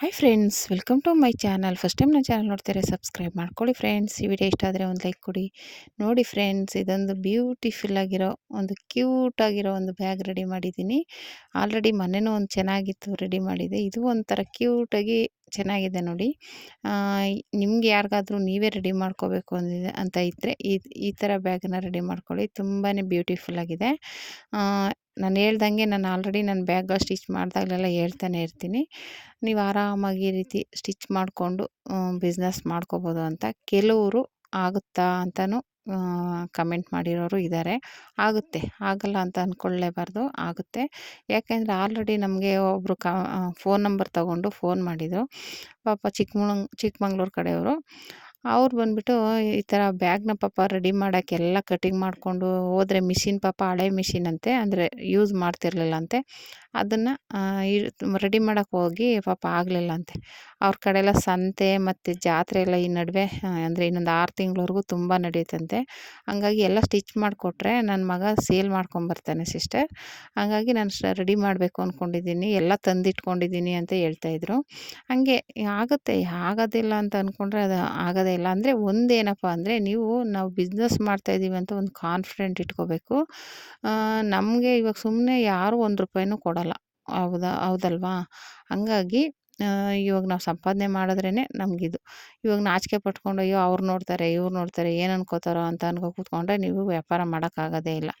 Hi friends welcome to my channel first time ನನ್ನ channel ನೋಡ್ತಾರೆ subscribe ಮಾಡ್ಕೊಳ್ಳಿ friends ಈ ವಿಡಿಯೋ ಇಷ್ಟ ಆದರೆ ಒಂದು ಲೈಕ್ ಕೊಡಿ. ನೋಡಿ ಫ್ರೆಂಡ್ಸ್ ಇದೊಂದು ಬ್ಯೂಟಿಫುಲ್ ಆಗಿರೋ, ಒಂದು ಕ್ಯೂಟ್ ಆಗಿರೋ ಒಂದು ಬ್ಯಾಗ್ ರೆಡಿ ಮಾಡಿದ್ದೀನಿ. ಆಲ್ರೆಡಿ ಮನೆಯೂ ಒಂದು ಚೆನ್ನಾಗಿತ್ತು ರೆಡಿ ಮಾಡಿದೆ. ಇದು ಒಂಥರ ಕ್ಯೂಟಾಗಿ ಚೆನ್ನಾಗಿದೆ ನೋಡಿ. ನಿಮ್ಗೆ ಯಾರಿಗಾದರೂ ನೀವೇ ರೆಡಿ ಮಾಡ್ಕೋಬೇಕು ಅಂದಿದೆ, ಅಂತ ಇದ್ದರೆ ಈ ಈ ಥರ ಬ್ಯಾಗನ್ನ ರೆಡಿ ಮಾಡ್ಕೊಳ್ಳಿ. ತುಂಬಾ ಬ್ಯೂಟಿಫುಲ್ ಆಗಿದೆ. ನಾನು ಹೇಳ್ದಂಗೆ ನಾನು ಆಲ್ರೆಡಿ ನನ್ನ ಬ್ಯಾಗ್ ಸ್ಟಿಚ್ ಮಾಡಿದಾಗಲೆಲ್ಲ ಹೇಳ್ತಾನೆ ಇರ್ತೀನಿ. ನೀವು ಆರಾಮಾಗಿ ಈ ರೀತಿ ಸ್ಟಿಚ್ ಮಾಡಿಕೊಂಡು ಬಿಸ್ನೆಸ್ ಮಾಡ್ಕೋಬೋದು ಅಂತ ಕೆಲವರು ಆಗುತ್ತಾ ಅಂತಲೂ ಕಮೆಂಟ್ ಮಾಡಿರೋರು ಇದ್ದಾರೆ ಆಗುತ್ತೆ, ಆಗಲ್ಲ ಅಂತ ಅಂದ್ಕೊಳ್ಳೇಬಾರ್ದು ಆಗುತ್ತೆ. ಯಾಕೆಂದರೆ ಆಲ್ರೆಡಿ ನಮಗೆ ಒಬ್ಬರು ಕ ಫೋನ್ ನಂಬರ್ ತಗೊಂಡು ಫೋನ್ ಮಾಡಿದರು ಪಾಪ ಚಿಕ್ಕಮಂಗ್ ಚಿಕ್ಕಮಂಗ್ಳೂರು ಕಡೆಯವರು. ಅವ್ರು ಬಂದುಬಿಟ್ಟು, ಈ ಥರ ಬ್ಯಾಗ್ನ ಪಾಪ ರೆಡಿ ಮಾಡೋಕ್ಕೆಲ್ಲ ಕಟಿಂಗ್ ಮಾಡಿಕೊಂಡು ಹೋದರೆ ಮಿಷಿನ್ ಪಾಪ ಹಳೆ ಮಿಷಿನ್ ಅಂತೆ, ಅಂದರೆ ಯೂಸ್ ಮಾಡ್ತಿರ್ಲಿಲ್ಲ ಅಂತೆ. ಅದನ್ನು ರೆಡಿ ಮಾಡೋಕ್ಕೆ ಹೋಗಿ ಪಾಪ ಆಗಲಿಲ್ಲ ಅಂತೆ. ಅವ್ರ ಕಡೆ ಎಲ್ಲ ಸಂತೆ ಮತ್ತು ಜಾತ್ರೆ ಎಲ್ಲ ಈ ನಡುವೆ ಅಂದರೆ ಇನ್ನೊಂದು ಆರು ತಿಂಗಳವರೆಗೂ ತುಂಬ ನಡೆಯುತ್ತಂತೆ. ಹಂಗಾಗಿ ಎಲ್ಲ ಸ್ಟಿಚ್ ಮಾಡಿಕೊಟ್ರೆ ನನ್ನ ಮಗ ಸೇಲ್ ಮಾಡ್ಕೊಂಬರ್ತಾನೆ ಸಿಸ್ಟರ್. ಹಂಗಾಗಿ ನಾನು ರೆಡಿ ಮಾಡಬೇಕು ಅಂದ್ಕೊಂಡಿದ್ದೀನಿ ಎಲ್ಲ ತಂದಿಟ್ಕೊಂಡಿದ್ದೀನಿ ಅಂತ ಹೇಳ್ತಾಯಿದ್ರು ಹಂಗೆ, ಆಗುತ್ತೆ, ಆಗೋದಿಲ್ಲ ಅಂತ ಅಂದ್ಕೊಂಡ್ರೆ ಅದು ಆಗೋದೇ ಇಲ್ಲ ಅಂದರೆ ಒಂದೇನಪ್ಪ ಅಂದರೆ ನೀವು ನಾವು ಬಿಸ್ನೆಸ್ ಮಾಡ್ತಾಯಿದ್ದೀವಿ ಅಂತ ಒಂದು ಕಾನ್ಫಿಡೆಂಟ್ ಇಟ್ಕೋಬೇಕು. ನಮಗೆ ಇವಾಗ ಸುಮ್ಮನೆ ಯಾರೂ ಒಂದು ರೂಪಾಯಿನೂ ಕೊಡೋಲ್ಲ. ಹೌದಾ, ಹೌದಲ್ವಾ? ಹಂಗಾಗಿ ಇವಾಗ ನಾವು ಸಂಪಾದನೆ ಮಾಡಿದ್ರೇ ನಮಗಿದು. ಇವಾಗ ನಾಚಿಕೆ ಪಟ್ಕೊಂಡು, ಅಯ್ಯೋ, ಅವ್ರು ನೋಡ್ತಾರೆ, ಇವ್ರು ನೋಡ್ತಾರೆ, ಏನು ಅನ್ಕೋತಾರೋ ಅಂತ ಅನ್ಕೋ ಕೂತ್ಕೊಂಡ್ರೆ ನೀವು ವ್ಯಾಪಾರ ಮಾಡೋಕ್ಕಾಗೋದೇ ಇಲ್ಲ.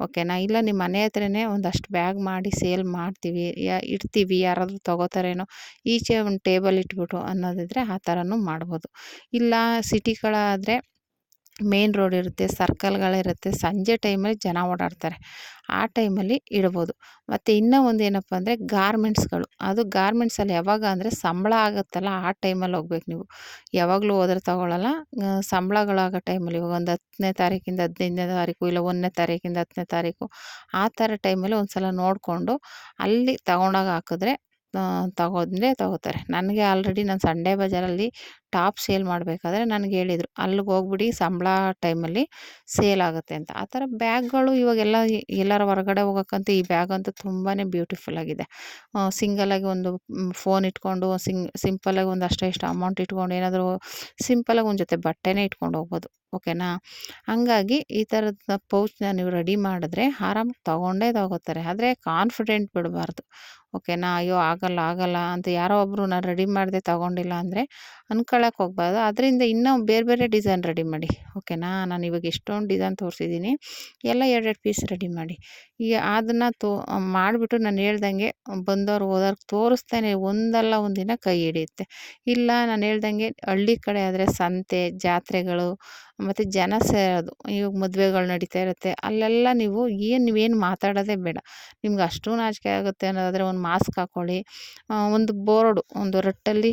ಓಕೆನಾ? ಇಲ್ಲ ನಿಮ್ಮ ಮನೆ ಹತ್ರನೇ ಒಂದಷ್ಟು ಬ್ಯಾಗ್ ಮಾಡಿ ಸೇಲ್ ಮಾಡ್ತೀವಿ, ಯಾ, ಇಡ್ತೀವಿ, ಯಾರಾದರೂ ತೊಗೋತಾರೇನೋ, ಈಚೆ ಒಂದು ಟೇಬಲ್ ಇಟ್ಬಿಟ್ಟು ಅನ್ನೋದಿದ್ರೆ ಆ ಥರನೂ ಮಾಡ್ಬೋದು. ಇಲ್ಲ ಸಿಟಿಗಳಾದರೆ ಮೇನ್ ರೋಡ್ ಇರುತ್ತೆ ಸರ್ಕಲ್ಗಳಿರುತ್ತೆ ಸಂಜೆ ಟೈಮಲ್ಲಿ ಜನ ಓಡಾಡ್ತಾರೆ. ಆ ಟೈಮಲ್ಲಿ ಇಡ್ಬೋದು. ಮತ್ತು ಇನ್ನೂ ಒಂದು ಏನಪ್ಪ ಅಂದರೆ ಗಾರ್ಮೆಂಟ್ಸ್ಗಳು. ಅದು ಗಾರ್ಮೆಂಟ್ಸಲ್ಲಿ ಯಾವಾಗ ಅಂದರೆ ಸಂಬಳ ಆಗುತ್ತಲ್ಲ ಆ ಟೈಮಲ್ಲಿ ಹೋಗ್ಬೇಕು ನೀವು. ಯಾವಾಗಲೂ ಹೋದ್ರೆ ತೊಗೊಳ್ಳಲ್ಲ ಸಂಬಳಗಳಾಗೋ ಟೈಮಲ್ಲಿ ಇವಾಗ ಒಂದು ಹತ್ತನೇ ತಾರೀಕಿಂದ ಹದಿನೈದನೇ ತಾರೀಕು ಇಲ್ಲ ಒಂದನೇ ತಾರೀಕಿಂದ ಹತ್ತನೇ ತಾರೀಕು ಆ ಥರ ಟೈಮಲ್ಲಿ ಒಂದು ಸಲ ನೋಡಿಕೊಂಡು ಅಲ್ಲಿ ತಗೊಂಡೋಗಿ ಹಾಕಿದ್ರೆ ತಗೊಂಡ್ರೆ ತಗೋತಾರೆ. ನನಗೆ ಆಲ್ರೆಡಿ ನಾನು ಸಂಡೇ ಬಜಾರಲ್ಲಿ ಟಾಪ್ ಸೇಲ್ ಮಾಡಬೇಕಾದ್ರೆ ನನಗೆ ಹೇಳಿದರು. ಅಲ್ಲಿಗೆ ಹೋಗ್ಬಿಡಿ, ಸಂಬಳ ಟೈಮಲ್ಲಿ ಸೇಲ್ ಆಗುತ್ತೆ ಅಂತ. ಆ ಥರ ಬ್ಯಾಗ್ಗಳು ಇವಾಗೆಲ್ಲ ಎಲ್ಲರ ಹೊರಗಡೆ ಹೋಗೋಕ್ಕಂತೂ ಈ ಬ್ಯಾಗ್ ಅಂತೂ ತುಂಬಾ ಬ್ಯೂಟಿಫುಲ್ ಆಗಿದೆ. ಸಿಂಗಲಾಗಿ ಒಂದು ಫೋನ್ ಇಟ್ಕೊಂಡು ಸಿಂಗ್ ಸಿಂಪಲಾಗಿ ಒಂದು ಅಷ್ಟೇ ಇಷ್ಟು ಅಮೌಂಟ್ ಇಟ್ಕೊಂಡು ಏನಾದರೂ ಸಿಂಪಲಾಗಿ ಒಂದು ಜೊತೆ ಬಟ್ಟೆನೇ ಇಟ್ಕೊಂಡು ಹೋಗ್ಬೋದು. ಓಕೆನಾ ಹಂಗಾಗಿ ಈ ಥರದ ಪೌಚ್ನ ನೀವು ರೆಡಿ ಮಾಡಿದ್ರೆ ಆರಾಮಾಗಿ ತೊಗೊಂಡೇ ತಗೋತಾರೆ. ಆದರೆ ಕಾನ್ಫಿಡೆಂಟ್ ಬಿಡಬಾರ್ದು. ಓಕೆನಾ ಅಯ್ಯೋ ಆಗಲ್ಲ ಆಗಲ್ಲ ಅಂತ ಯಾರೋ ಒಬ್ಬರು ನಾನು ರೆಡಿ ಮಾಡದೆ ತಗೊಂಡಿಲ್ಲ ಅಂದರೆ ಅನ್ಕೊಳ್ಳೋಕೆ ಹೋಗ್ಬಾರ್ದು. ಅದರಿಂದ ಇನ್ನೂ ಬೇರೆ ಬೇರೆ ಡಿಸೈನ್ ರೆಡಿ ಮಾಡಿ. ಓಕೆನಾ ನಾನು ಇವಾಗ ಎಷ್ಟೊಂದು ಡಿಸೈನ್ ತೋರಿಸಿದ್ದೀನಿ. ಎಲ್ಲ ಎರಡೆರಡು ಪೀಸ್ ರೆಡಿ ಮಾಡಿ. ಈಗ ಅದನ್ನು ತೋ, ಮಾಡಿಬಿಟ್ಟು ನಾನು ಹೇಳ್ದಂಗೆ ಬಂದವ್ರು ಹೋದವ್ರು ತೋರಿಸ್ತೇನೆ, ಒಂದಲ್ಲ ಒಂದಿನ ಕೈ ಹಿಡಿಯುತ್ತೆ. ಇಲ್ಲ, ನಾನು ಹೇಳ್ದಂಗೆ ಹಳ್ಳಿ ಕಡೆ ಆದರೆ ಸಂತೆ, ಜಾತ್ರೆಗಳು, ಮತ್ತು ಜನ ಸೇರೋದು, ಇವಾಗ ಮದುವೆಗಳು ನಡೀತಾ ಇರುತ್ತೆ. ಅಲ್ಲೆಲ್ಲ ನೀವು ಏನು, ನೀವೇನು ಮಾತಾಡೋದೇ ಬೇಡ. ನಿಮ್ಗೆ ಅಷ್ಟು ನಾಚಿಕೆ ಆಗುತ್ತೆ ಅನ್ನೋದಾದರೆ ಒಂದು ಮಾಸ್ಕ್ ಹಾಕ್ಕೊಳ್ಳಿ ಒಂದು ಬೋರ್ಡು ಒಂದು ರಟ್ಟಲ್ಲಿ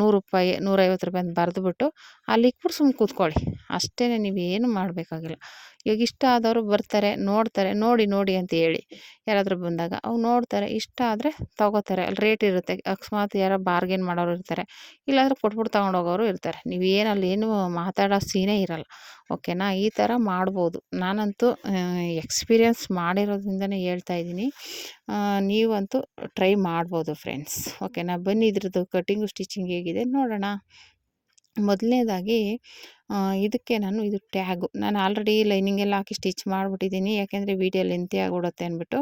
ನೂರು ರೂಪಾಯಿ ನೂರೈವತ್ತು ರೂಪಾಯಿ ಅಂತ ಬರೆದ್ಬಿಟ್ಟು ಅಲ್ಲಿ ಕೂಡ ಸುಮ್ಮನೆ ಕೂತ್ಕೊಳ್ಳಿ. ಅಷ್ಟೇ ನೀವೇನು ಮಾಡಬೇಕಾಗಿಲ್ಲ. ಇವಾಗ ಇಷ್ಟ ಆದವರು ಬರ್ತಾರೆ, ನೋಡ್ತಾರೆ, ನೋಡಿ ನೋಡಿ ಅಂತ ಹೇಳಿ ಯಾರಾದರೂ ಬಂದಾಗ. ಅವು ನೋಡ್ತಾರೆ, ಇಷ್ಟ ಆದರೆ ತೊಗೋತಾರೆ. ಅಲ್ಲಿ ರೇಟ್ ಇರುತ್ತೆ. ಅಕಸ್ಮಾತ್ ಯಾರೋ ಬಾರ್ಗೇನ್ ಮಾಡೋರು ಇರ್ತಾರೆ. ಇಲ್ಲಾಂದ್ರೆ ಕೊಟ್ಬಿಟ್ಟು ತೊಗೊಂಡೋಗೋರು ಇರ್ತಾರೆ. ನೀವು ಏನು ಮಾತಾಡೋ ಸೀನೇ ಇರಲ್ಲ. ಓಕೆನಾ ಈ ಥರ ಮಾಡ್ಬೋದು. ನಾನಂತೂ ಎಕ್ಸ್ಪೀರಿಯನ್ಸ್ ಮಾಡಿರೋದ್ರಿಂದನೇ ಹೇಳ್ತಾ ಇದ್ದೀನಿ. ನೀವಂತೂ ಟ್ರೈ ಮಾಡ್ಬೋದು ಫ್ರೆಂಡ್ಸ್ ಓಕೆನಾ ಬನ್ನಿ ಇದ್ರದ್ದು ಕಟ್ಟಿಂಗು ಸ್ಟಿಚಿಂಗ್ ಹೇಗಿದೆ ನೋಡೋಣ. ಮೊದಲನೇದಾಗಿ ಇದಕ್ಕೆ ನಾನು ಇದು ಟ್ಯಾಗು. ನಾನು ಆಲ್ರೆಡಿ ಲೈನಿಂಗ್ ಎಲ್ಲ ಹಾಕಿ ಸ್ಟಿಚ್ ಮಾಡಿಬಿಟ್ಟಿದ್ದೀನಿ. ಯಾಕೆಂದರೆ ವೀಡಿಯೋ ಲೆಂತಿ ಆಗಿಬಿಡುತ್ತೆ ಅಂದ್ಬಿಟ್ಟು.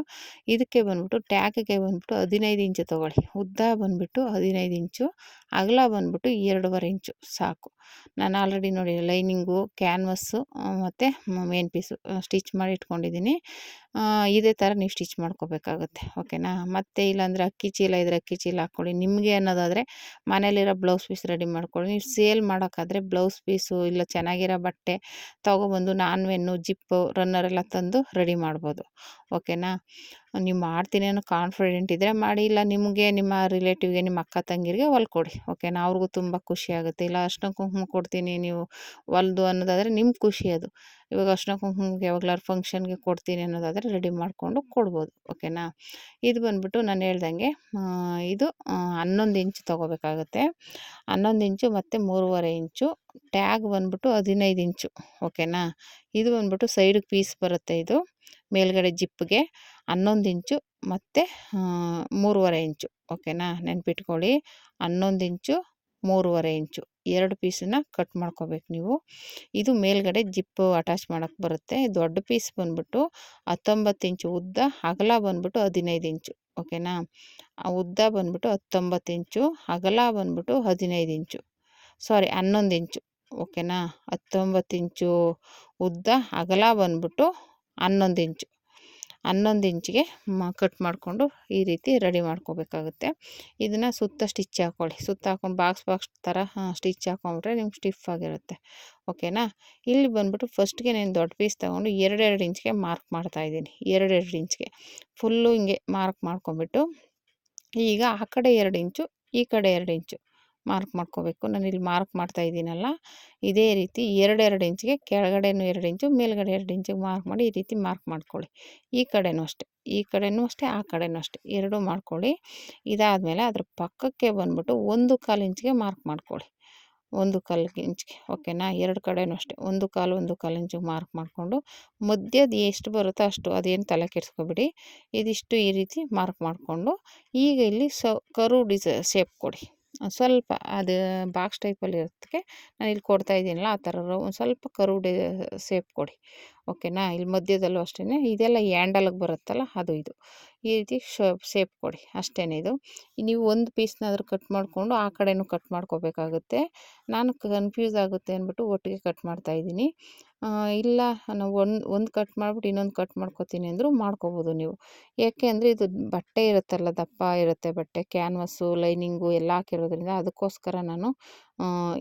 ಇದಕ್ಕೆ ಬಂದ್ಬಿಟ್ಟು, ಟ್ಯಾಗಿಗೆ ಬಂದ್ಬಿಟ್ಟು ಹದಿನೈದು ಇಂಚು ತೊಗೊಳ್ಳಿ. ಉದ್ದ ಬಂದುಬಿಟ್ಟು ಹದಿನೈದು ಇಂಚು, ಅಗಲ ಬಂದುಬಿಟ್ಟು ಎರಡೂವರೆ ಇಂಚು. ಸಾಕು. ನಾನು ಆಲ್ರೆಡಿ ನೋಡಿ, ಲೈನಿಂಗು, ಕ್ಯಾನ್ವಸ್ಸು ಮತ್ತು ಮೇನ್ ಪೀಸು ಸ್ಟಿಚ್ ಮಾಡಿ ಇಟ್ಕೊಂಡಿದ್ದೀನಿ. ಇದೇ ಥರ ನೀವು ಸ್ಟಿಚ್ ಮಾಡ್ಕೋಬೇಕಾಗುತ್ತೆ. ಓಕೆನಾ? ಮತ್ತು ಇಲ್ಲಾಂದರೆ ಅಕ್ಕಿ ಚೀಲ ಇದ್ರೆ ಅಕ್ಕಿ ಚೀಲ ಹಾಕ್ಕೊಳ್ಳಿ. ನಿಮಗೆ ಅನ್ನೋದಾದರೆ ಮನೇಲಿರೋ ಬ್ಲೌಸ್ ಪೀಸ್ ರೆಡಿ ಮಾಡ್ಕೊಳ್ಳಿ. ನೀವು ಸೇಲ್ ಮಾಡೋಕ್ಕಾದರೆ ಬ್ಲೌಸ್ ಪೀಸು ಇಲ್ಲ ಚೆನ್ನಾಗಿರೋ ಬಟ್ಟೆ ತೊಗೊಬಂದು ನಾನ್ವೆನ್ನು ಜಿಪ್ಪು ರನ್ನರೆಲ್ಲ ತಂದು ರೆಡಿ ಮಾಡ್ಬೋದು. ಓಕೆನಾ ನೀವು ಮಾಡ್ತೀನಿ ಅನ್ನೋ ಕಾನ್ಫಿಡೆಂಟ್ ಇದ್ದರೆ ಮಾಡಿ, ಇಲ್ಲ ನಿಮಗೆ, ನಿಮ್ಮ ರಿಲೇಟಿವ್ಗೆ ನಿಮ್ಮ ಅಕ್ಕ ತಂಗಿರಿಗೆ ಹೊಲ್ಕೊಡಿ ಓಕೆನಾ ಅವ್ರಿಗೂ ತುಂಬ ಖುಷಿ ಆಗುತ್ತೆ. ಇಲ್ಲ ಅರ್ಶಿನ ಕುಂಕುಮ ಕೊಡ್ತೀನಿ, ನೀವು ಹೊಲ್ದು ಅನ್ನೋದಾದರೆ ನಿಮ್ಮ ಖುಷಿ ಅದು. ಇವಾಗ ಅರ್ಶಿನ ಕುಂಕುಮಕ್ಕೆ ಯಾವಾಗಲಾರು ಫಂಕ್ಷನ್ಗೆ ಕೊಡ್ತೀನಿ ಅನ್ನೋದಾದರೆ ರೆಡಿ ಮಾಡಿಕೊಂಡು ಕೊಡ್ಬೋದು ಓಕೆನಾ ಇದು ಬಂದ್ಬಿಟ್ಟು ನಾನು ಹೇಳ್ದಂಗೆ ಇದು ಹನ್ನೊಂದು ಇಂಚು ತೊಗೋಬೇಕಾಗುತ್ತೆ. ಹನ್ನೊಂದು ಇಂಚು ಮತ್ತು ಮೂರುವರೆ ಇಂಚು, ಟ್ಯಾಗ್ ಬಂದ್ಬಿಟ್ಟು ಹದಿನೈದು ಇಂಚು ಓಕೆನಾ ಇದು ಬಂದ್ಬಿಟ್ಟು ಸೈಡಿಗೆ ಪೀಸ್ ಬರುತ್ತೆ ಇದು. ಮೇಲ್ಗಡೆ ಜಿಪ್ಗೆ ಹನ್ನೊಂದು ಇಂಚು ಮತ್ತು ಮೂರುವರೆ ಇಂಚು. ಓಕೆನಾ? ನೆನ್ಪಿಟ್ಕೊಳ್ಳಿ. ಹನ್ನೊಂದು ಇಂಚು, ಮೂರುವರೆ ಇಂಚು. ಎರಡು ಪೀಸನ್ನ ಕಟ್ ಮಾಡ್ಕೋಬೇಕು ನೀವು. ಇದು ಮೇಲ್ಗಡೆ ಜಿಪ್ಪು ಅಟ್ಯಾಚ್ ಮಾಡೋಕ್ಕೆ ಬರುತ್ತೆ. ದೊಡ್ಡ ಪೀಸ್ ಬಂದ್ಬಿಟ್ಟು ಹತ್ತೊಂಬತ್ತು ಇಂಚು ಉದ್ದ, ಅಗಲ ಬಂದ್ಬಿಟ್ಟು ಹದಿನೈದು ಇಂಚು. ಓಕೆನಾ? ಉದ್ದ ಬಂದ್ಬಿಟ್ಟು ಹತ್ತೊಂಬತ್ತು ಇಂಚು, ಅಗಲ ಬಂದ್ಬಿಟ್ಟು ಹದಿನೈದು ಇಂಚು. ಸಾರಿ, ಹನ್ನೊಂದು ಇಂಚು. ಓಕೆನಾ? ಹತ್ತೊಂಬತ್ತು ಇಂಚು ಉದ್ದ, ಅಗಲ ಬಂದ್ಬಿಟ್ಟು ಹನ್ನೊಂದು ಇಂಚು. ಹನ್ನೊಂದು ಇಂಚಿಗೆ ಮ ಕಟ್ ಮಾಡಿಕೊಂಡು ಈ ರೀತಿ ರೆಡಿ ಮಾಡ್ಕೋಬೇಕಾಗುತ್ತೆ. ಇದನ್ನು ಸುತ್ತ ಸ್ಟಿಚ್ ಹಾಕ್ಕೊಳ್ಳಿ ಸುತ್ತ ಹಾಕೊಂಡು ಬಾಕ್ಸ್ ಬಾಕ್ಸ್ ಥರ ಸ್ಟಿಚ್ ಹಾಕೊಂಡ್ರೆ ನಿಮ್ಗೆ ಸ್ಟಿಫ್ ಆಗಿರುತ್ತೆ. ಓಕೆನಾ ಇಲ್ಲಿ ಬಂದ್ಬಿಟ್ಟು ಫಸ್ಟ್ಗೆ ನಾನು ದೊಡ್ಡ ಪೀಸ್ ತೊಗೊಂಡು ಎರಡೆರಡು ಇಂಚ್ಗೆ ಮಾರ್ಕ್ ಮಾಡ್ತಾಯಿದ್ದೀನಿ ಎರಡೆರಡು ಇಂಚ್ಗೆ. ಫುಲ್ಲು ಹಿಂಗೆ ಮಾರ್ಕ್ ಮಾಡ್ಕೊಂಬಿಟ್ಟು ಈಗ ಆ ಕಡೆ ಎರಡು ಇಂಚು, ಈ ಕಡೆ ಎರಡು ಇಂಚು. ಮಾರ್ಕ್ ಮಾಡ್ಕೋಬೇಕು. ನಾನು ಇಲ್ಲಿ ಮಾರ್ಕ್ ಮಾಡ್ತಾ ಇದ್ದೀನಲ್ಲ, ಇದೇ ರೀತಿ ಎರಡೆರಡು ಇಂಚಿಗೆ ಕೆಳಗಡೆನೂ ಎರಡು ಇಂಚು, ಮೇಲ್ಗಡೆ ಎರಡು ಇಂಚಿಗೆ ಮಾರ್ಕ್ ಮಾಡಿ ಈ ರೀತಿ ಮಾರ್ಕ್ ಮಾಡ್ಕೊಳ್ಳಿ. ಈ ಕಡೆನೂ ಅಷ್ಟೇ, ಈ ಕಡೆನೂ ಅಷ್ಟೇ, ಆ ಕಡೆನೂ ಅಷ್ಟೇ, ಎರಡೂ ಮಾಡ್ಕೊಳ್ಳಿ. ಇದಾದಮೇಲೆ ಅದ್ರ ಪಕ್ಕಕ್ಕೆ ಬಂದ್ಬಿಟ್ಟು ಒಂದು ಕಾಲು ಇಂಚಿಗೆ ಮಾರ್ಕ್ ಮಾಡ್ಕೊಳ್ಳಿ. ಒಂದು ಕಾಲು ಇಂಚಿಗೆ, ಓಕೆನಾ? ಎರಡು ಕಡೆನೂ ಅಷ್ಟೇ, ಒಂದು ಕಾಲು ಒಂದು ಕಾಲು ಇಂಚಿಗೆ ಮಾರ್ಕ್ ಮಾಡಿಕೊಂಡು, ಮಧ್ಯದ ಎಷ್ಟು ಬರುತ್ತೋ ಅಷ್ಟು, ಅದೇನು ತಲೆ ಕೆಡಿಸ್ಕೊಬಿಡಿ, ಇದಿಷ್ಟು ಈ ರೀತಿ ಮಾರ್ಕ್ ಮಾಡಿಕೊಂಡು, ಈಗ ಇಲ್ಲಿ ಸ, ಕರು ಡಿಸ ಶೇಪ್ ಕೊಡಿ. ಸ್ವಲ್ಪ ಅದು ಬಾಕ್ಸ್ ಟೈಪಲ್ಲಿ ಇರೋದಕ್ಕೆ ನಾನು ಇಲ್ಲಿ ಕೊಡ್ತಾ ಇದ್ದೀನಲ್ಲ ಆ ಥರ ಒಂದು ಸ್ವಲ್ಪ ಕರುಡೆ ಸೇಪ್ ಕೊಡಿ. ಓಕೆನಾ? ಇಲ್ಲಿ ಮಧ್ಯದಲ್ಲೂ ಅಷ್ಟೇ ಇದೆಲ್ಲ ಹ್ಯಾಂಡಲ್ಗೆ ಬರುತ್ತಲ್ಲ ಅದು ಇದು. ಈ ರೀತಿ ಶೇಪ್ ಕೊಡಿ. ಅಷ್ಟೇ ಇದು. ನೀವು ಒಂದು ಪೀಸ್ನಾದರೂ ಕಟ್ ಮಾಡಿಕೊಂಡು ಆ ಕಡೆನೂ ಕಟ್ ಮಾಡ್ಕೋಬೇಕಾಗುತ್ತೆ. ನಾನು ಕನ್ಫ್ಯೂಸ್ ಆಗುತ್ತೆ ಅಂದ್ಬಿಟ್ಟು ಒಟ್ಟಿಗೆ ಕಟ್ ಮಾಡ್ತಾಯಿದ್ದೀನಿ ಇಲ್ಲ, ನಾವು ಒಂದು ಒಂದು ಕಟ್ ಮಾಡ್ಬಿಟ್ಟು ಇನ್ನೊಂದು ಕಟ್ ಮಾಡ್ಕೊತೀನಿ ಅಂದರೂ ಮಾಡ್ಕೋಬೋದು ನೀವು. ಯಾಕೆ ಅಂದರೆ ಇದು ಬಟ್ಟೆ ಇರುತ್ತಲ್ಲ, ದಪ್ಪ ಇರುತ್ತೆ ಬಟ್ಟೆ ಕ್ಯಾನ್ವಸ್ಸು ಲೈನಿಂಗು ಎಲ್ಲ ಹಾಕಿರೋದ್ರಿಂದ ಅದಕ್ಕೋಸ್ಕರ ನಾನು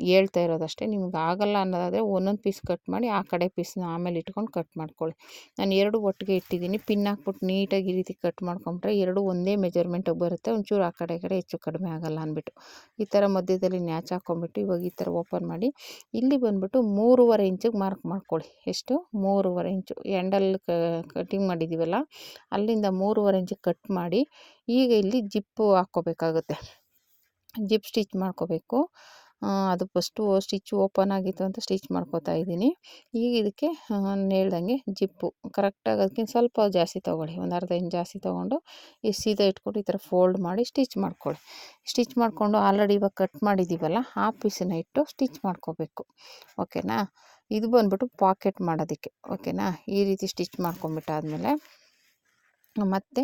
ಹೇಳ್ತಾ ಇರೋದಷ್ಟೇ. ನಿಮ್ಗೆ ಆಗಲ್ಲ ಅನ್ನೋದಾದರೆ ಒಂದೊಂದು ಪೀಸ್ ಕಟ್ ಮಾಡಿ ಆ ಕಡೆ ಪೀಸ್ನ ಆಮೇಲೆ ಇಟ್ಕೊಂಡು ಕಟ್ ಮಾಡ್ಕೊಳ್ಳಿ. ನಾನು ಎರಡು ಒಟ್ಟಿಗೆ ಇಟ್ಟಿದ್ದೀನಿ. ಪಿನ್ ಹಾಕ್ಬಿಟ್ಟು ನೀಟಾಗಿ ಈ ರೀತಿ ಕಟ್ ಮಾಡ್ಕೊಂಬಿಟ್ರೆ ಎರಡು ಒಂದೇ ಮೆಜರ್ಮೆಂಟಿಗೆ ಬರುತ್ತೆ. ಒಂಚೂರು ಆ ಕಡೆ ಕಡೆ ಹೆಚ್ಚು ಕಡಿಮೆ ಆಗಲ್ಲ ಅಂದ್ಬಿಟ್ಟು. ಈ ಥರ ಮಧ್ಯದಲ್ಲಿ ನ್ಯಾಚ್ ಹಾಕ್ಕೊಂಬಿಟ್ಟು ಇವಾಗ ಈ ಥರ ಓಪನ್ ಮಾಡಿ ಇಲ್ಲಿ ಬಂದುಬಿಟ್ಟು ಮೂರುವರೆ ಇಂಚಿಗೆ ಮಾರ್ಕ್ ಮಾಡ್ಕೊಳ್ಳಿ. ಎಷ್ಟು? ಮೂರುವರೆ ಇಂಚು ಎಂಡಲ್ ಕಟಿಂಗ್ ಮಾಡಿದ್ದೀವಲ್ಲ ಅಲ್ಲಿಂದ ಮೂರುವರೆ ಇಂಚಿಗೆ ಕಟ್ ಮಾಡಿ ಈಗ ಇಲ್ಲಿ ಜಿಪ್ಪು ಹಾಕ್ಕೋಬೇಕಾಗುತ್ತೆ. ಜಿಪ್ ಸ್ಟಿಚ್ ಮಾಡ್ಕೋಬೇಕು. ಅದು ಫಸ್ಟು ಸ್ಟಿಚ್ ಓಪನ್ ಆಗಿತ್ತು ಅಂತ ಸ್ಟಿಚ್ ಮಾಡ್ಕೋತಾ ಇದ್ದೀನಿ. ಈಗ ಇದಕ್ಕೆ ನಾನು ಹೇಳ್ದಂಗೆ ಜಿಪ್ಪು. ಕರೆಕ್ಟಾಗಿ ಅದಕ್ಕಿಂತ ಸ್ವಲ್ಪ ಜಾಸ್ತಿ ತೊಗೊಳ್ಳಿ. ಒಂದು ಅರ್ಧ ಇಂಚು ಜಾಸ್ತಿ ತೊಗೊಂಡು ಈ ಸೀದಾ ಇಟ್ಕೊಂಡು ಈ ಥರ ಫೋಲ್ಡ್ ಮಾಡಿ ಸ್ಟಿಚ್ ಮಾಡ್ಕೊಳ್ಳಿ. ಸ್ಟಿಚ್ ಮಾಡಿಕೊಂಡು ಆಲ್ರೆಡಿ ಇವಾಗ ಕಟ್ ಮಾಡಿದ್ದೀವಲ್ಲ, ಆ ಪೀಸನ್ನ ಇಟ್ಟು ಸ್ಟಿಚ್ ಮಾಡ್ಕೋಬೇಕು. ಓಕೆನಾ? ಇದು ಬಂದ್ಬಿಟ್ಟು ಪಾಕೆಟ್ ಮಾಡೋದಕ್ಕೆ. ಓಕೆನಾ? ಈ ರೀತಿ ಸ್ಟಿಚ್ ಮಾಡ್ಕೊಂಬಿಟ್ಟಾದಮೇಲೆ ಮತ್ತು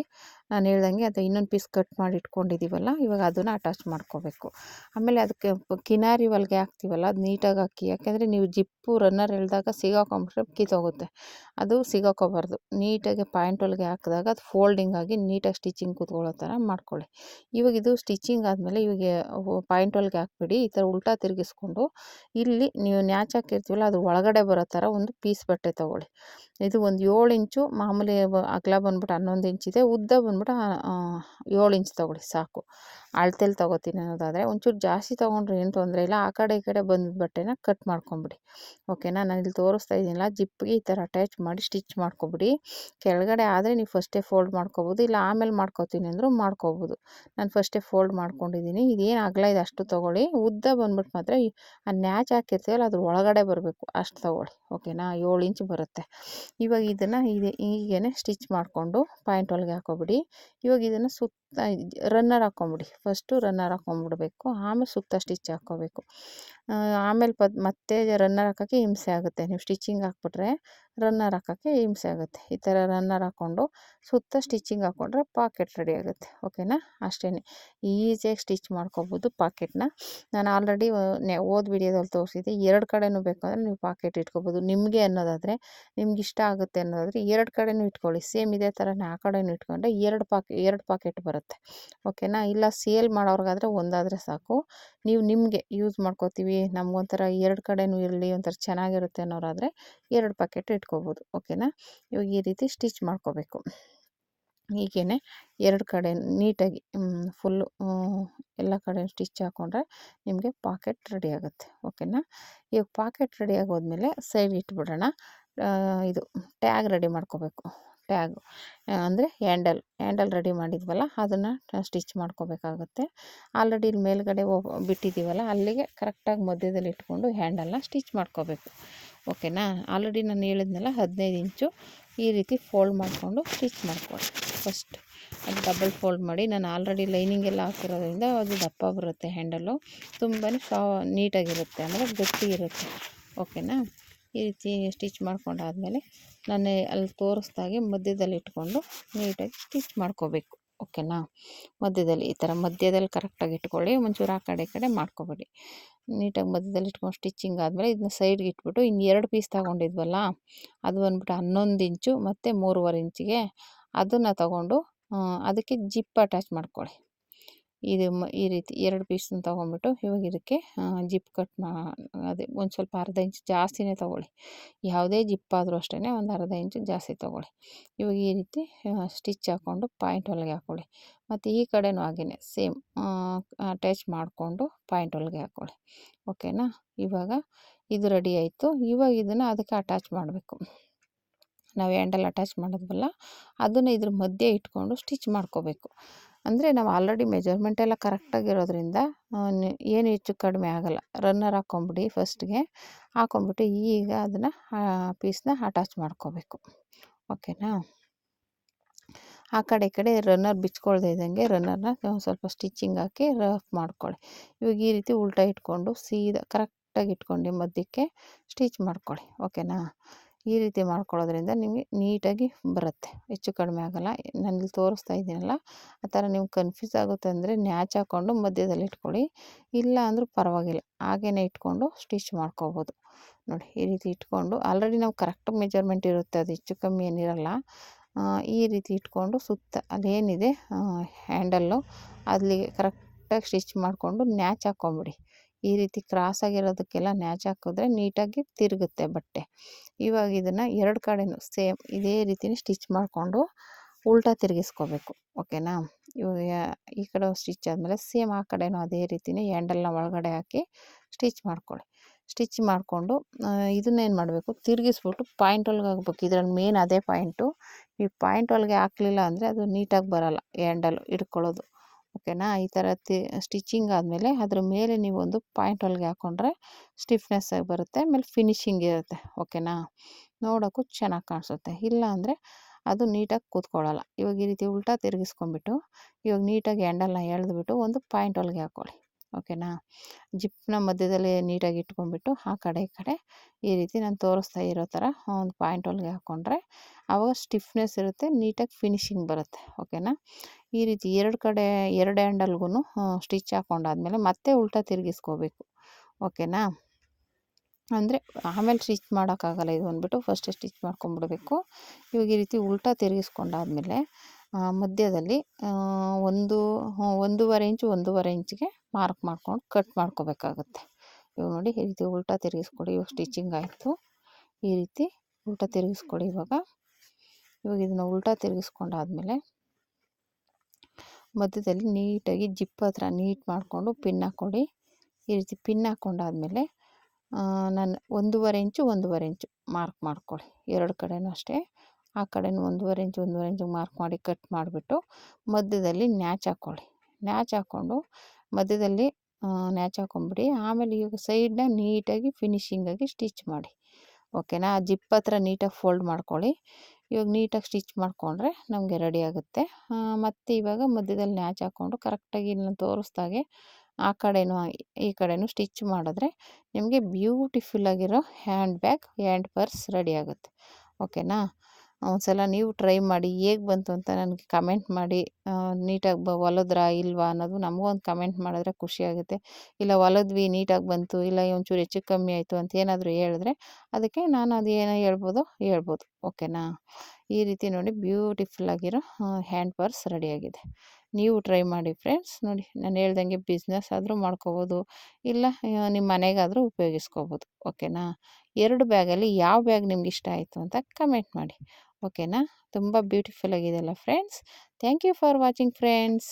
ನಾನು ಹೇಳ್ದಂಗೆ ಅದು ಇನ್ನೊಂದು ಪೀಸ್ ಕಟ್ ಮಾಡಿ ಇಟ್ಕೊಂಡಿದ್ದೀವಲ್ಲ ಇವಾಗ ಅದನ್ನು ಅಟ್ಯಾಚ್ ಮಾಡ್ಕೋಬೇಕು. ಆಮೇಲೆ ಅದಕ್ಕೆ ಕಿನಾರಿ ಹೊಲಿಗೆ ಹಾಕ್ತೀವಲ್ಲ ಅದು ನೀಟಾಗಿ ಹಾಕಿ, ಯಾಕೆಂದರೆ ನೀವು ಜಿಪ್ಪು ರನ್ನರ್ ಎಳ್ದಾಗ ಸಿಗಾಕೊಂಬಿಟ್ರೆ ಕಿತ್ತೋಗುತ್ತೆ ಅದು ಸಿಗಾಕೋಬಾರ್ದು ನೀಟಾಗಿ ಪಾಯಿಂಟ್ ಹೊಲ್ಗೆ ಹಾಕಿದಾಗ ಅದು ಫೋಲ್ಡಿಂಗ್ ಆಗಿ ನೀಟಾಗಿ ಸ್ಟಿಚಿಂಗ್ ಕೂತ್ಕೊಳ್ಳೋ ಥರ ಮಾಡ್ಕೊಳ್ಳಿ. ಇವಾಗ ಇದು ಸ್ಟಿಚಿಂಗ್ ಆದಮೇಲೆ ಇವಾಗ ಪಾಯಿಂಟ್ ಹೊಲ್ಗೆ ಹಾಕ್ಬಿಡಿ, ಈ ಥರ ಉಲ್ಟಾ ತಿರುಗಿಸ್ಕೊಂಡು ಇಲ್ಲಿ ನೀವು ನ್ಯಾಚ್ ಹಾಕಿರ್ತೀವಲ್ಲ ಅದು ಒಳಗಡೆ ಬರೋ ಥರ ಒಂದು ಪೀಸ್ ಬಟ್ಟೆ ತೊಗೊಳ್ಳಿ. ಇದು ಒಂದು ಏಳು ಇಂಚು, ಮಾಮೂಲಿ ಅಗಲ ಬಂದ್ಬಿಟ್ಟು ಹನ್ನೊಂದು ಇಂಚಿದೆ, ಉದ್ದ ಬಂದ್ಬಿಟ್ಟು ಏಳು ಇಂಚ್ ತೊಗೊಳ್ಳಿ ಸಾಕು. ಅಳತೆಲಿ ತೊಗೋತೀನಿ ಅನ್ನೋದಾದರೆ, ಒಂಚೂರು ಜಾಸ್ತಿ ತೊಗೊಂಡ್ರೆ ಏನು ತೊಂದರೆ ಇಲ್ಲ. ಆ ಕಡೆ ಈ ಕಡೆ ಬಂದ ಬಟ್ಟೆನ ಕಟ್ ಮಾಡ್ಕೊಂಬಿಡಿ. ಓಕೆನಾ? ನಾನು ಇಲ್ಲಿ ತೋರಿಸ್ತಾ ಇದ್ದೀನಲ್ಲ, ಜಿಪ್ಗೆ ಈ ಥರ ಅಟ್ಯಾಚ್ ಮಾಡಿ ಸ್ಟಿಚ್ ಮಾಡ್ಕೊಬಿಡಿ. ಕೆಳಗಡೆ ಆದರೆ ನೀವು ಫಸ್ಟೇ ಫೋಲ್ಡ್ ಮಾಡ್ಕೊಬೋದು, ಇಲ್ಲ ಆಮೇಲೆ ಮಾಡ್ಕೋತೀನಿ ಅಂದರೂ ಮಾಡ್ಕೋಬೋದು. ನಾನು ಫಸ್ಟೇ ಫೋಲ್ಡ್ ಮಾಡ್ಕೊಂಡಿದ್ದೀನಿ. ಇದೇನು ಅಗಲ ಇದೆ ಅಷ್ಟು ತೊಗೊಳ್ಳಿ. ಉದ್ದ ಬಂದ್ಬಿಟ್ಟು ಮಾತ್ರ ಆ ನ್ಯಾಚ್ ಹಾಕಿರ್ತೀವಲ್ಲ, ಅದ್ರ ಒಳಗಡೆ ಬರಬೇಕು. ಅಷ್ಟು ತೊಗೊಳ್ಳಿ. ಓಕೆನಾ? ಏಳು ಇಂಚ್ ಬರುತ್ತೆ. ಇವಾಗ ಇದನ್ನು ಇದೆ ಹೀಗೇ ಸ್ಟಿಚ್ ಮಾಡಿಕೊಂಡು, ಪಾಯಿಂಟ್ ಒಳಗೆ ಹಾಕೋಬಿಡಿ. ಇವಾಗ ಇದನ್ನು ಸುತ್ತ ರನ್ನರ್ ಹಾಕ್ಕೊಂಬಿಡಿ ಫಸ್ಟು ರನ್ನರ್ ಹಾಕ್ಕೊಂಬಿಡ್ಬೇಕು ಆಮೇಲೆ ಸುತ್ತ ಸ್ಟಿಚ್ ಹಾಕ್ಕೋಬೇಕು ಆಮೇಲೆ ಪದ್ ಮತ್ತೆ ರನ್ನರ್ ಹಾಕೋಕ್ಕೆ ಹಿಂಸೆ ಆಗುತ್ತೆ. ನೀವು ಸ್ಟಿಚಿಂಗ್ ಹಾಕ್ಬಿಟ್ರೆ ರನ್ನರ್ ಹಾಕೋಕ್ಕೆ ಹಿಂಸೆ ಆಗುತ್ತೆ. ಈ ಥರ ರನ್ನರ್ ಹಾಕ್ಕೊಂಡು ಸುತ್ತ ಸ್ಟಿಚಿಂಗ್ ಹಾಕ್ಕೊಂಡ್ರೆ ಪಾಕೆಟ್ ರೆಡಿ ಆಗುತ್ತೆ. ಓಕೆನಾ? ಅಷ್ಟೇ ಈಸಿಯಾಗಿ ಸ್ಟಿಚ್ ಮಾಡ್ಕೋಬೋದು ಪಾಕೆಟ್ನ. ನಾನು ಆಲ್ರೆಡಿ ಓದ್ ವಿಡಿಯೋದಲ್ಲಿ ತೋರಿಸಿದ್ದೆ, ಎರಡು ಕಡೆನೂ ಬೇಕಂದರೆ ನೀವು ಪಾಕೆಟ್ ಇಟ್ಕೋಬೋದು. ನಿಮಗೆ ಅನ್ನೋದಾದರೆ, ನಿಮ್ಗೆ ಇಷ್ಟ ಆಗುತ್ತೆ ಅನ್ನೋದಾದರೆ ಎರಡು ಕಡೆನೂ ಇಟ್ಕೊಳ್ಳಿ. ಸೇಮ್ ಇದೇ ಥರನೇ ಆ ಕಡೆನೂ ಇಟ್ಕೊಂಡ್ರೆ ಎರಡು ಪಾಕೆ, ಎರಡು ಪಾಕೆಟ್ ಬರುತ್ತೆ. ಓಕೆನಾ? ಇಲ್ಲ, ಸೇಲ್ ಮಾಡೋರ್ಗಾದರೆ ಒಂದಾದರೆ ಸಾಕು. ನೀವು ನಿಮಗೆ ಯೂಸ್ ಮಾಡ್ಕೋತೀವಿ ನಮಗೊಂಥರ ಎರಡು ಕಡೆಯೂ ಇರಲಿ ಒಂಥರ ಚೆನ್ನಾಗಿರುತ್ತೆ ಅನ್ನೋರಾದರೆ ಎರಡು ಪಾಕೆಟ್ ಇಟ್ಕೋಬೋದು, ಓಕೆನಾ? ಇವಾಗ ಈ ರೀತಿ ಸ್ಟಿಚ್ ಮಾಡ್ಕೋಬೇಕು. ಹೀಗೇ ಎರಡು ಕಡೆ ನೀಟಾಗಿ ಫುಲ್ಲು ಎಲ್ಲ ಕಡೆ ಸ್ಟಿಚ್ ಹಾಕ್ಕೊಂಡ್ರೆ ನಿಮಗೆ ಪಾಕೆಟ್ ರೆಡಿ ಆಗುತ್ತೆ, ಓಕೆನಾ? ಇವಾಗ ಪಾಕೆಟ್ ರೆಡಿ ಆಗೋದ್ಮೇಲೆ ಸೈಡ್ ಇಟ್ಬಿಡೋಣ. ಇದು ಟ್ಯಾಗ್ ರೆಡಿ ಮಾಡ್ಕೋಬೇಕು. ಟ್ಯಾಗು ಅಂದರೆ ಹ್ಯಾಂಡಲ್ ಹ್ಯಾಂಡಲ್ ರೆಡಿ ಮಾಡಿದ್ವಲ್ಲ, ಅದನ್ನು ಸ್ಟಿಚ್ ಮಾಡ್ಕೋಬೇಕಾಗುತ್ತೆ. ಆಲ್ರೆಡಿ ಇಲ್ಲಿ ಮೇಲ್ಗಡೆ ಬಿಟ್ಟಿದ್ದೀವಲ್ಲ, ಅಲ್ಲಿಗೆ ಕರೆಕ್ಟಾಗಿ ಮಧ್ಯದಲ್ಲಿ ಇಟ್ಕೊಂಡು ಹ್ಯಾಂಡಲ್ನ ಸ್ಟಿಚ್ ಮಾಡ್ಕೋಬೇಕು. ಓಕೆನಾ? ಆಲ್ರೆಡಿ ನಾನು ಹೇಳಿದ್ನಲ್ಲ, ಹದಿನೈದು ಇಂಚು ಈ ರೀತಿ ಫೋಲ್ಡ್ ಮಾಡಿಕೊಂಡು ಸ್ಟಿಚ್ ಮಾಡ್ಕೊಳ್ಳಿ. ಫಸ್ಟ್ ಅದು ಡಬಲ್ ಫೋಲ್ಡ್ ಮಾಡಿ, ನಾನು ಆಲ್ರೆಡಿ ಲೈನಿಂಗ್ ಎಲ್ಲ ಹಾಕಿರೋದ್ರಿಂದ ಅದು ದಪ್ಪ ಬರುತ್ತೆ ಹ್ಯಾಂಡಲ್ಲು. ತುಂಬಾ ಸಾ ನೀಟಾಗಿರುತ್ತೆ, ಅಂದರೆ ಗಟ್ಟಿಗಿರುತ್ತೆ ಓಕೆನಾ? ಈ ರೀತಿ ಸ್ಟಿಚ್ ಮಾಡ್ಕೊಂಡಾದಮೇಲೆ ನಾನು ಅಲ್ಲಿ ತೋರಿಸ್ದಾಗೆ ಮಧ್ಯದಲ್ಲಿ ಇಟ್ಕೊಂಡು ನೀಟಾಗಿ ಸ್ಟಿಚ್ ಮಾಡ್ಕೋಬೇಕು, ಓಕೆನಾ? ಮಧ್ಯದಲ್ಲಿ, ಈ ಥರ ಮಧ್ಯದಲ್ಲಿ ಕರೆಕ್ಟಾಗಿ ಇಟ್ಕೊಳ್ಳಿ, ಒಂಚೂರು ಆ ಕಡೆ ಈ ಕಡೆ ಮಾಡ್ಕೊಬೇಡಿ. ನೀಟಾಗಿ ಮಧ್ಯದಲ್ಲಿ ಇಟ್ಕೊಂಡು ಸ್ಟಿಚ್ಚಿಂಗ್ ಆದಮೇಲೆ ಇದನ್ನ ಸೈಡ್ಗೆ ಇಟ್ಬಿಟ್ಟು ಇನ್ನು ಎರಡು ಪೀಸ್ ತಗೊಂಡಿದ್ವಲ್ಲ, ಅದು ಬಂದ್ಬಿಟ್ಟು ಹನ್ನೊಂದು ಇಂಚು ಮತ್ತು ಮೂರುವರೆ ಇಂಚಿಗೆ ಅದನ್ನು ತಗೊಂಡು ಅದಕ್ಕೆ ಜಿಪ್ ಅಟ್ಯಾಚ್ ಮಾಡ್ಕೊಳ್ಳಿ. ಇದು ಈ ರೀತಿ ಎರಡು ಪೀಸನ್ನ ತೊಗೊಂಬಿಟ್ಟು ಇವಾಗ ಇದಕ್ಕೆ ಜಿಪ್ ಕಟ್ ಮಾ, ಅದೇ ಒಂದು ಸ್ವಲ್ಪ ಅರ್ಧ ಇಂಚು ಜಾಸ್ತಿನೇ ತೊಗೊಳ್ಳಿ. ಯಾವುದೇ ಜಿಪ್ ಆದರೂ ಅಷ್ಟೇ ಒಂದು ಅರ್ಧ ಇಂಚು ಜಾಸ್ತಿ ತೊಗೊಳ್ಳಿ. ಇವಾಗ ಈ ರೀತಿ ಸ್ಟಿಚ್ ಹಾಕ್ಕೊಂಡು ಪಾಯಿಂಟ್ ಹೊಲಿಗೆ ಹಾಕ್ಕೊಳ್ಳಿ ಮತ್ತು ಈ ಕಡೆನೂ ಹಾಗೆಯೇ ಸೇಮ್ ಅಟ್ಯಾಚ್ ಮಾಡಿಕೊಂಡು ಪಾಯಿಂಟ್ ಹೊಲಿಗೆ ಹಾಕ್ಕೊಳ್ಳಿ ಓಕೆನಾ ಇವಾಗ ಇದು ರೆಡಿ ಆಯಿತು. ಇವಾಗ ಇದನ್ನು ಅದಕ್ಕೆ ಅಟ್ಯಾಚ್ ಮಾಡಬೇಕು. ನಾವು ಹ್ಯಾಂಡಲ್ ಅಟ್ಯಾಚ್ ಮಾಡಿದ್ವಲ್ಲ, ಅದನ್ನು ಇದ್ರ ಮಧ್ಯೆ ಇಟ್ಕೊಂಡು ಸ್ಟಿಚ್ ಮಾಡ್ಕೋಬೇಕು. ಅಂದರೆ ನಾವು ಆಲ್ರೆಡಿ ಮೆಜರ್ಮೆಂಟ್ ಎಲ್ಲ ಕರೆಕ್ಟಾಗಿರೋದ್ರಿಂದ ಏನು ಹೆಚ್ಚು ಕಡಿಮೆ ಆಗೋಲ್ಲ. ರನ್ನರ್ ಹಾಕ್ಕೊಂಬಿಡಿ ಫಸ್ಟ್ಗೆ ಹಾಕ್ಕೊಂಬಿಟ್ಟು ಈಗ ಅದನ್ನು ಪೀಸ್ನ ಅಟ್ಯಾಚ್ ಮಾಡ್ಕೋಬೇಕು. ಓಕೆನಾ ಆ ಕಡೆ ಈ ಕಡೆ ರನ್ನರ್ ಬಿಚ್ಕೊಳ್ದೆ ಇದ್ದಂಗೆ ರನ್ನರ್ನ ಸ್ವಲ್ಪ ಸ್ಟಿಚಿಂಗ್ ಹಾಕಿ ರಫ್ ಮಾಡ್ಕೊಳ್ಳಿ ಇವಾಗ ಈ ರೀತಿ ಉಲ್ಟಾ ಇಟ್ಕೊಂಡು ಸೀದಾ ಕರೆಕ್ಟಾಗಿ ಇಟ್ಕೊಂಡು ಮಧ್ಯಕ್ಕೆ ಸ್ಟಿಚ್ ಮಾಡ್ಕೊಳ್ಳಿ ಓಕೆನಾ ಈ ರೀತಿ ಮಾಡ್ಕೊಳ್ಳೋದ್ರಿಂದ ನಿಮಗೆ ನೀಟಾಗಿ ಬರುತ್ತೆ. ಹೆಚ್ಚು ಕಡಿಮೆ ಆಗೋಲ್ಲ. ಇಲ್ಲಿ ತೋರಿಸ್ತಾ ಇದ್ದೀನಲ್ಲ, ಆ ಥರ ನಿಮ್ಗೆ ಕನ್ಫ್ಯೂಸ್ ಆಗುತ್ತೆ ಅಂದರೆ ನ್ಯಾಚ್ ಹಾಕ್ಕೊಂಡು ಮಧ್ಯದಲ್ಲಿ ಇಟ್ಕೊಳ್ಳಿ. ಇಲ್ಲ ಅಂದರೂ ಪರವಾಗಿಲ್ಲ. ಹಾಗೇ ಇಟ್ಕೊಂಡು ಸ್ಟಿಚ್ ಮಾಡ್ಕೋಬೋದು. ನೋಡಿ, ಈ ರೀತಿ ಇಟ್ಕೊಂಡು ಆಲ್ರೆಡಿ ನಾವು ಕರೆಕ್ಟ್ ಮೆಜರ್ಮೆಂಟ್ ಇರುತ್ತೆ, ಅದು ಹೆಚ್ಚು ಕಮ್ಮಿ ಏನಿರಲ್ಲ. ಈ ರೀತಿ ಇಟ್ಕೊಂಡು ಸುತ್ತ ಅದೇನಿದೆ ಹ್ಯಾಂಡಲ್ಲು, ಅಲ್ಲಿಗೆ ಕರೆಕ್ಟಾಗಿ ಸ್ಟಿಚ್ ಮಾಡಿಕೊಂಡು ನ್ಯಾಚ್ ಹಾಕ್ಕೊಂಬಿಡಿ. ಈ ರೀತಿ ಕ್ರಾಸ್ ಆಗಿರೋದಕ್ಕೆಲ್ಲ ನ್ಯಾಚ್ ಹಾಕಿದ್ರೆ ನೀಟಾಗಿ ತಿರುಗುತ್ತೆ ಬಟ್ಟೆ. ಇವಾಗ ಇದನ್ನು ಎರಡು ಕಡೆನೂ ಸೇಮ್ ಇದೇ ರೀತಿನೇ ಸ್ಟಿಚ್ ಮಾಡಿಕೊಂಡು ಉಲ್ಟಾ ತಿರುಗಿಸ್ಕೋಬೇಕು. ಓಕೆನಾ? ಇವಾಗ ಈ ಕಡೆ ಸ್ಟಿಚ್ ಆದಮೇಲೆ ಸೇಮ್ ಆ ಕಡೆನೂ ಅದೇ ರೀತಿನೇ ಹ್ಯಾಂಡಲ್ನ ಒಳಗಡೆ ಹಾಕಿ ಸ್ಟಿಚ್ ಮಾಡ್ಕೊಳ್ಳಿ. ಸ್ಟಿಚ್ ಮಾಡಿಕೊಂಡು ಇದನ್ನೇನು ಮಾಡಬೇಕು? ತಿರುಗಿಸ್ಬಿಟ್ಟು ಪಾಯಿಂಟ್ ಒಳಗೆ ಹಾಕ್ಬೇಕು. ಇದ್ರಲ್ಲಿ ಮೇನ್ ಅದೇ ಪಾಯಿಂಟು. ಈ ಪಾಯಿಂಟ್ ಒಳಗೆ ಹಾಕಲಿಲ್ಲ ಅಂದರೆ ಅದು ನೀಟಾಗಿ ಬರೋಲ್ಲ ಹ್ಯಾಂಡಲ್ ಹಿಡ್ಕೊಳ್ಳೋದು. ಓಕೆನಾ? ಈ ಥರ ತಿ, ಸ್ಟಿಚಿಂಗ್ ಆದಮೇಲೆ ಅದ್ರ ಮೇಲೆ ನೀವು ಒಂದು ಪಾಯಿಂಟ್ ಹೊಲಿಗೆ ಹಾಕ್ಕೊಂಡ್ರೆ ಸ್ಟಿಫ್ನೆಸ್ ಆಗಿ ಬರುತ್ತೆ, ಆಮೇಲೆ ಫಿನಿಶಿಂಗ್ ಇರುತ್ತೆ, ಓಕೆನಾ? ನೋಡೋಕ್ಕೂ ಚೆನ್ನಾಗಿ ಕಾಣಿಸುತ್ತೆ. ಇಲ್ಲ ಅಂದರೆ ಅದು ನೀಟಾಗಿ ಕೂತ್ಕೊಳ್ಳಲ್ಲ. ಇವಾಗ ಈ ರೀತಿ ಉಲ್ಟಾ ತಿರುಗಿಸ್ಕೊಂಬಿಟ್ಟು ಇವಾಗ ನೀಟಾಗಿ ಹ್ಯಾಂಡಲ್ನ ಎಳೆದ್ಬಿಟ್ಟು ಒಂದು ಪಾಯಿಂಟ್ ಹೊಲಿಗೆ ಹಾಕ್ಕೊಳ್ಳಿ ಓಕೆನಾ? ಜಿಪ್ನ ಮಧ್ಯದಲ್ಲಿ ನೀಟಾಗಿ ಇಟ್ಕೊಂಡ್ಬಿಟ್ಟು ಆ ಕಡೆ ಈ ಕಡೆ ಈ ರೀತಿ ನಾನು ತೋರಿಸ್ತಾ ಇರೋ ಥರ ಒಂದು ಪಾಯಿಂಟ್ ಹೊಲಿಗೆ ಹಾಕ್ಕೊಂಡ್ರೆ ಆವಾಗ ಸ್ಟಿಫ್ನೆಸ್ ಇರುತ್ತೆ, ನೀಟಾಗಿ ಫಿನಿಶಿಂಗ್ ಬರುತ್ತೆ. ಓಕೆನಾ? ಈ ರೀತಿ ಎರಡು ಕಡೆ, ಎರಡು ಹ್ಯಾಂಡಲ್ಗೂ ಸ್ಟಿಚ್ ಹಾಕ್ಕೊಂಡಾದ್ಮೇಲೆ ಮತ್ತೆ ಉಲ್ಟಾ ತಿರುಗಿಸ್ಕೋಬೇಕು. ಓಕೆನಾ? ಅಂದರೆ ಆಮೇಲೆ ಸ್ಟಿಚ್ ಮಾಡೋಕ್ಕಾಗಲ್ಲ ಇದು ಅಂದ್ಬಿಟ್ಟು ಫಸ್ಟ್ ಸ್ಟಿಚ್ ಮಾಡ್ಕೊಂಬಿಡ್ಬೇಕು ಇವಾಗ ಈ ರೀತಿ ಉಲ್ಟಾ ತಿರುಗಿಸ್ಕೊಂಡಾದ್ಮೇಲೆ ಮಧ್ಯದಲ್ಲಿ ಒಂದು ಒಂದೂವರೆ ಇಂಚು, ಒಂದೂವರೆ ಇಂಚಿಗೆ ಮಾರ್ಕ್ ಮಾಡ್ಕೊಂಡು ಕಟ್ ಮಾಡ್ಕೋಬೇಕಾಗುತ್ತೆ. ಇವಾಗ ನೋಡಿ, ಈ ರೀತಿ ಉಲ್ಟಾ ತಿರುಗಿಸ್ಕೊಡಿ, ಇವಾಗ ಸ್ಟಿಚಿಂಗ್ ಆಯಿತು. ಈ ರೀತಿ ಉಲ್ಟಾ ತಿರುಗಿಸ್ಕೊಡಿ ಇವಾಗ. ಇವಾಗ ಇದನ್ನು ಉಲ್ಟಾ ತಿರುಗಿಸ್ಕೊಂಡಾದ್ಮೇಲೆ ಮಧ್ಯದಲ್ಲಿ ನೀಟಾಗಿ ಜಿಪ್ ಹತ್ರ ನೀಟ್ ಮಾಡಿಕೊಂಡು ಪಿನ್ ಹಾಕ್ಕೊಡಿ. ಈ ರೀತಿ ಪಿನ್ ಹಾಕ್ಕೊಂಡಾದ್ಮೇಲೆ ನಾನು, ಒಂದೂವರೆ ಇಂಚು ಒಂದೂವರೆ ಇಂಚು ಮಾರ್ಕ್ ಮಾಡ್ಕೊಳ್ಳಿ ಎರಡು ಕಡೆಯೂ ಅಷ್ಟೇ. ಆ ಕಡೆಯೂ ಒಂದೂವರೆ ಇಂಚು ಒಂದೂವರೆ ಇಂಚು ಮಾರ್ಕ್ ಮಾಡಿ ಕಟ್ ಮಾಡಿಬಿಟ್ಟು ಮಧ್ಯದಲ್ಲಿ ನ್ಯಾಚ್ ಹಾಕ್ಕೊಳ್ಳಿ ನ್ಯಾಚ್ ಹಾಕ್ಕೊಂಡು ಮಧ್ಯದಲ್ಲಿ ನ್ಯಾಚ್ ಹಾಕ್ಕೊಂಬಿಡಿ ಆಮೇಲೆ ಈಗ ಸೈಡನ್ನ ನೀಟಾಗಿ ಫಿನಿಶಿಂಗಾಗಿ ಸ್ಟಿಚ್ ಮಾಡಿ. ಓಕೆನಾ ಆ ಜಿಪ್ ಹತ್ರ ನೀಟಾಗಿ ಫೋಲ್ಡ್ ಮಾಡ್ಕೊಳ್ಳಿ. ಇವಾಗ ನೀಟಾಗಿ ಸ್ಟಿಚ್ ಮಾಡಿಕೊಂಡ್ರೆ ನಮಗೆ ರೆಡಿ ಆಗುತ್ತೆ. ಮತ್ತು ಇವಾಗ ಮಧ್ಯದಲ್ಲಿ ನ್ಯಾಚ್ ಹಾಕ್ಕೊಂಡು ಕರೆಕ್ಟಾಗಿ ಇಲ್ಲಿ ತೋರಿಸ್ದಾಗೆ ಆ ಕಡೆಯೂ ಈ ಕಡೆಯೂ ಸ್ಟಿಚ್ ಮಾಡಿದ್ರೆ ನಿಮಗೆ ಬ್ಯೂಟಿಫುಲ್ ಆಗಿರೋ hand bag hand purse ready ಆಗುತ್ತೆ. ಓಕೆನಾ ಒಂದ್ಸಲ ನೀವು ಟ್ರೈ ಮಾಡಿ, ಹೇಗೆ ಬಂತು ಅಂತ ನನಗೆ ಕಮೆಂಟ್ ಮಾಡಿ. ನೀಟಾಗಿ ಬ, ಹೊಲಿದ್ರಾ ಇಲ್ವಾ ಅನ್ನೋದು ನಮಗೂ ಒಂದು ಕಮೆಂಟ್ ಮಾಡಿದ್ರೆ ಖುಷಿಯಾಗುತ್ತೆ ಇಲ್ಲ ಹೊಲಿದ್ವಿ, ನೀಟಾಗಿ ಬಂತು, ಇಲ್ಲ ಒಂಚೂರು ಹೆಚ್ಚು ಕಮ್ಮಿ ಆಯಿತು ಅಂತ ಏನಾದರೂ ಹೇಳಿದ್ರೆ ಅದಕ್ಕೆ ನಾನು ಅದು ಏನೋ ಹೇಳ್ಬೋದು ಹೇಳ್ಬೋದು, ಓಕೆನಾ? ಈ ರೀತಿ ನೋಡಿ ಬ್ಯೂಟಿಫುಲ್ ಆಗಿರೋ ಹ್ಯಾಂಡ್ ಪರ್ಸ್ ರೆಡಿಯಾಗಿದೆ ನೀವು ಟ್ರೈ ಮಾಡಿ ಫ್ರೆಂಡ್ಸ್. ನೋಡಿ, ನಾನು ಹೇಳ್ದಂಗೆ ಬಿಸ್ನೆಸ್ ಆದರೂ ಮಾಡ್ಕೋಬೋದು, ಇಲ್ಲ ನಿಮ್ಮ ಮನೆಗಾದರೂ ಉಪಯೋಗಿಸ್ಕೋಬೋದು, ಓಕೆನಾ? ಎರಡು ಬ್ಯಾಗಲ್ಲಿ ಯಾವ ಬ್ಯಾಗ್ ನಿಮ್ಗೆ ಇಷ್ಟ ಆಯಿತು ಅಂತ ಕಮೆಂಟ್ ಮಾಡಿ. ಓಕೆನಾ ತುಂಬ ಬ್ಯೂಟಿಫುಲ್ ಆಗಿದೆಯಲ್ಲ friends thank you for watching friends